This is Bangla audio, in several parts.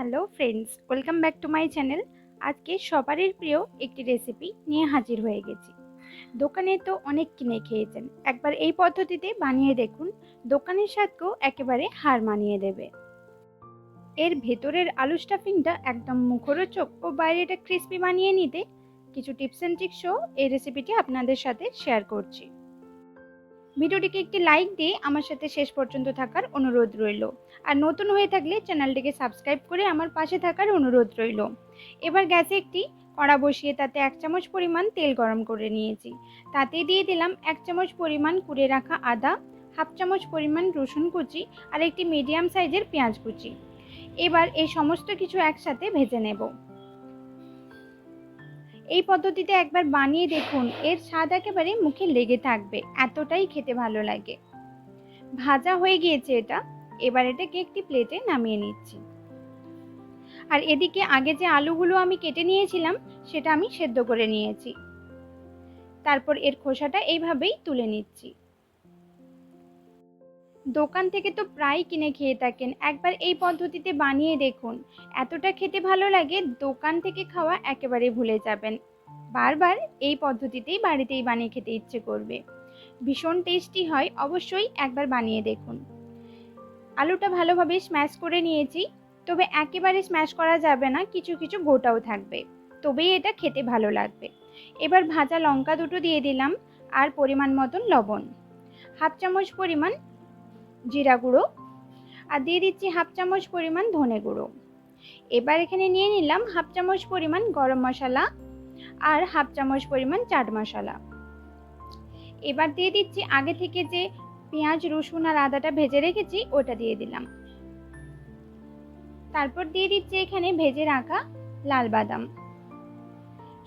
Hello friends welcome back to my channel আজকে সবারই প্রিয় একটি রেসিপি নিয়ে হাজির হয়ে গেছি। দোকানে তো অনেক কিনে খেয়েছেন। একবার এই পদ্ধতিতে বানিয়ে দেখুন, দোকানের স্বাদকেও একেবারে হার মানিয়ে দেবে। এর ভেতরের আলু স্টাফিংটা একদম মুখরোচক ও বাইরেটা ক্রিস্পি বানিয়ে নিতে কিছু টিপস অ্যান্ড ট্রিক্সও এই রেসিপিটি আপনাদের সাথে শেয়ার করছি। ভিডিওটিকে একটি লাইক দিয়ে আমার সাথে শেষ পর্যন্ত থাকার অনুরোধ রইল। আর নতুন হয়ে থাকলে চ্যানেলটিকে সাবস্ক্রাইব করে আমার পাশে থাকার অনুরোধ রইল। এবার গ্যাসে একটি কড়া বসিয়ে তাতে এক চামচ পরিমাণ তেল গরম করে নিয়েছি। তাতে দিয়ে দিলাম এক চামচ পরিমাণ কুড়ে রাখা আদা, হাফ চামচ পরিমাণ রসুন কুচি আর একটি মিডিয়াম সাইজের পেঁয়াজ কুচি। এবার এই সমস্ত কিছু একসাথে ভেজে নেব। এই পদ্ধতিতে একবার বানিয়ে দেখুন, এর স্বাদ একেবারে মুখে লেগে থাকবে, এতটাই খেতে ভালো লাগে। ভাজা হয়ে গিয়েছে এটা, এবার এটাকে একটি প্লেটে নামিয়ে নিচ্ছি। আর এদিকে আগে যে আলুগুলো আমি কেটে নিয়েছিলাম, সেটা আমি সেদ্ধ করে নিয়েছি। তারপর এর খোসাটা এইভাবেই তুলে নিচ্ছি। দোকান থেকে তো প্রায় কিনে খেয়ে থাকেন। একবার এই পদ্ধতিতে বানিয়ে দেখুন। এতটা খেতে ভালো লাগে, দোকান থেকে খাওয়া একেবারে ভুলে যাবেন। বারবার এই পদ্ধতিতেই বাড়িতেই বানিয়ে খেতে ইচ্ছে করবে। ভীষণ টেস্টি হয়, অবশ্যই একবার বানিয়ে দেখুন। আলুটা ভালোভাবে স্ম্যাশ করে নিয়েছি, তবে একেবারে স্ম্যাশ করা যাবে না, কিছু কিছু গোটাও থাকবে। তবেই এটা খেতে ভালো লাগবে। এবার ভাজা লঙ্কা দুটো দিয়ে দিলাম, আর পরিমাণ মতন লবণ। হাফ চামচ পরিমাণ জিরা গুঁড়ো আর দিয়ে দিচ্ছি হাফ চামচ পরিমাণ ধনে গুঁড়ো। এবার এখানে নিয়ে নিলাম হাফ চামচ পরিমাণ গরম মশলা আর হাফ চামচ পরিমাণ চাট মশলা। এবার দিয়ে দিচ্ছি আগে থেকে যে পেঁয়াজ, রসুন আর আদাটা ভেজে রেখেছি, ওটা দিয়ে দিলাম। তারপর দিয়ে দিচ্ছি এখানে ভেজে রাখা লাল বাদাম।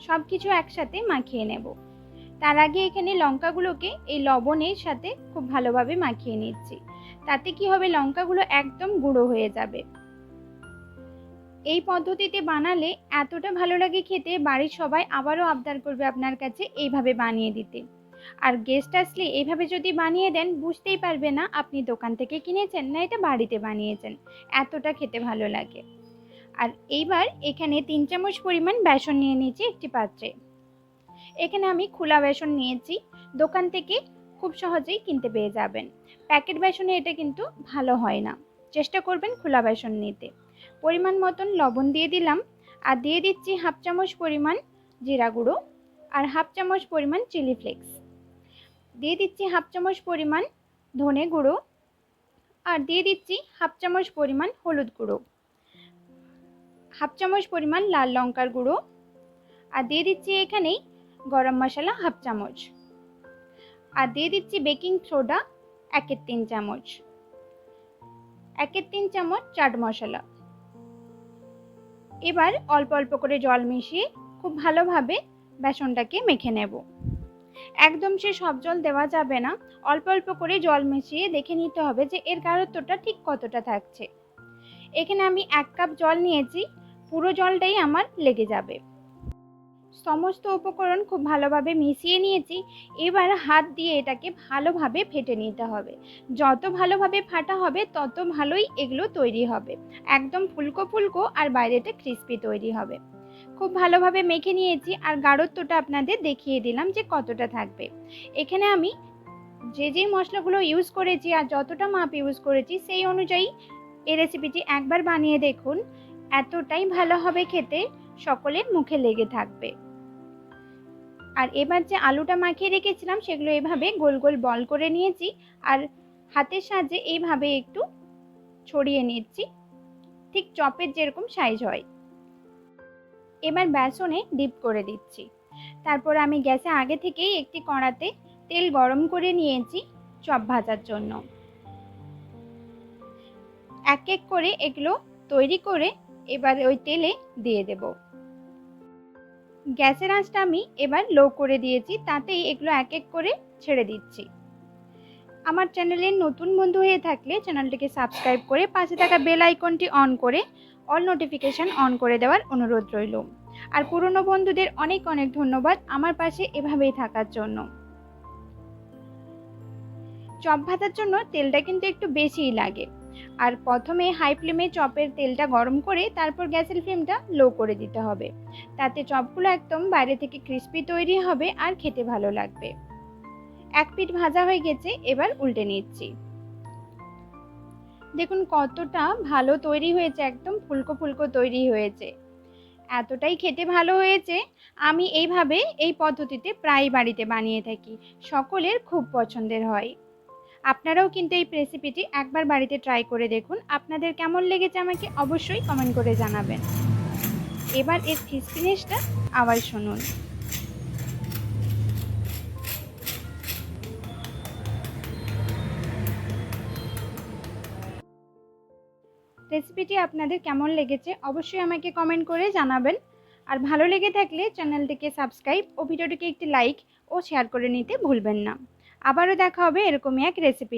সব কিছু একসাথে মাখিয়ে নেব। তার আগে এখানে লঙ্কাগুলোকে এই লবণের সাথে খুব ভালোভাবে মাখিয়ে নিচ্ছি। তাতে কি হবে লঙ্কাগুলো একদম গুঁড়ো হয়ে যাবে। এই পদ্ধতিতে বানালে এতটা ভালো লাগে খেতে, বাড়ির সবাই আবারও আবদার করবে আপনার কাছে এইভাবে বানিয়ে দিতে। আর গেস্ট আসলে এইভাবে যদি বানিয়ে দেন, বুঝতেই পারবে না আপনি দোকান থেকে কিনেছেন না এটা বাড়িতে বানিয়েছেন। এতটা খেতে ভালো লাগে। আর এইবার এখানে তিন চামচ পরিমাণ বেসন নিয়ে নিয়েছি একটি পাত্রে। এখানে আমি খোলা বেসন নিয়েছি। দোকান থেকে খুব সহজেই কিনতে পেয়ে যাবেন। প্যাকেট বেসনে এটা কিন্তু ভালো হয় না। চেষ্টা করবেন খোলা বেসন নিতে। পরিমাণ মতন লবণ দিয়ে দিলাম। আর দিয়ে দিচ্ছি হাফ চামচ পরিমাণ জিরা গুঁড়ো আর হাফ চামচ পরিমাণ চিলি ফ্লেক্স। দিয়ে দিচ্ছি হাফ চামচ পরিমাণ ধনে গুঁড়ো আর দিয়ে দিচ্ছি হাফ চামচ পরিমাণ হলুদ গুঁড়ো। হাফ চামচ পরিমাণ লাল লঙ্কার গুঁড়ো। আর দিয়ে দিচ্ছি এখানেই গরম মশলা হাফ চামচ। আর দিয়ে দিচ্ছি বেকিং সোডা একের তিন চামচ। একের তিন চামচ চাট মশলা। এবার অল্প অল্প করে জল মিশিয়ে খুব ভালোভাবে বেসনটাকে মেখে নেব। একদম সে সব জল দেওয়া যাবে না। অল্প অল্প করে জল মিশিয়ে দেখে নিতে হবে যে এর গাঢ়ত্বটা ঠিক কতটা থাকছে। এখানে আমি এক কাপ জল নিয়েছি। পুরো জলটাই আমার লেগে যাবে। সমস্ত উপকরণ খুব ভালোভাবে মিশিয়ে নিয়েছি। এবার হাত দিয়ে এটাকে ভালোভাবে ফেটে নিতে হবে। যত ভালোভাবে ফাটা হবে, তত ভালোই এগুলো তৈরি হবে। একদম ফুলকো ফুলকো আর বাইরেটা ক্রিস্পি তৈরি হবে। খুব ভালোভাবে মেখে নিয়েছি আর গাঢ়ত্বটা আপনাদের দেখিয়ে দিলাম যে কতটা থাকবে। এখানে আমি যে যে মশলাগুলো ইউজ করেছি আর যতটা মাপ ইউজ করেছি, সেই অনুযায়ী এই রেসিপিটি একবার বানিয়ে দেখুন। এতটাই ভালো হবে খেতে। সকলের মুখে লেগে থাকবে। আর এবার যে আলুটা মাখিয়ে রেখেছিলাম, সেগুলো এভাবে গোল গোল বল করে নিয়েছি আর হাতের সাহায্যে এইভাবে একটু ছড়িয়ে নিচ্ছি। ঠিক চপের যেরকম সাইজ হয়। এবার বেসনে ডিপ করে দিচ্ছি। তারপর আমি গ্যাসে আগে থেকেই একটি কড়াতে তেল গরম করে নিয়েছি চপ ভাজার জন্য। এক এক করে এগুলো তৈরি করে এবার ওই তেলে দিয়ে দেব। গ্যাসের আঁচটা আমি এবার লো করে দিয়েছি, তাতেই এগুলো এক এক করে ছেড়ে দিচ্ছি। আমার চ্যানেলের নতুন বন্ধু হয়ে থাকলে চ্যানেলটিকে সাবস্ক্রাইব করে পাশে থাকা বেল আইকনটি অন করে অল নোটিফিকেশান অন করে দেওয়ার অনুরোধ রইল। আর পুরনো বন্ধুদের অনেক অনেক ধন্যবাদ আমার পাশে এভাবেই থাকার জন্য। চপ ভাজার জন্য তেলটা কিন্তু একটু বেশিই লাগে। আর প্রথমে হাই ফ্লেমে চপের তেলটা গরম করে তারপর গ্যাসের ফ্লেমটা লো করে দিতে হবে। তাতে চপগুলো একদম বাইরে থেকে ক্রিস্পি তৈরি হবে আর খেতে ভালো লাগবে। এক পিঠ ভাজা হয়ে গেছে, এবার উল্টে নিচ্ছি। দেখুন কতটা ভালো তৈরি হয়েছে, একদম ফুলকো ফুলকো তৈরি হয়েছে। এতটাই খেতে ভালো হয়েছে, আমি এইভাবে এই পদ্ধতিতে প্রায় বাড়িতে বানিয়ে থাকি। সকলের খুব পছন্দের হয়। আপনারাও কিন্তু এই রেসিপিটি একবার বাড়িতে ট্রাই করে দেখুন। আপনাদের কেমন লেগেছে আমাকে অবশ্যই কমেন্ট করে জানাবেন। এবার এর ফিসফিনিশটা আবার শুনুন। রেসিপিটি আপনাদের কেমন লেগেছে অবশ্যই আমাকে কমেন্ট করে জানাবেন। আর ভালো লেগে থাকলে চ্যানেলটিকে সাবস্ক্রাইব ও ভিডিওটিকে একটি লাইক ও শেয়ার করে নিতে ভুলবেন না। আবারও দেখা হবে এরকমই এক রেসিপি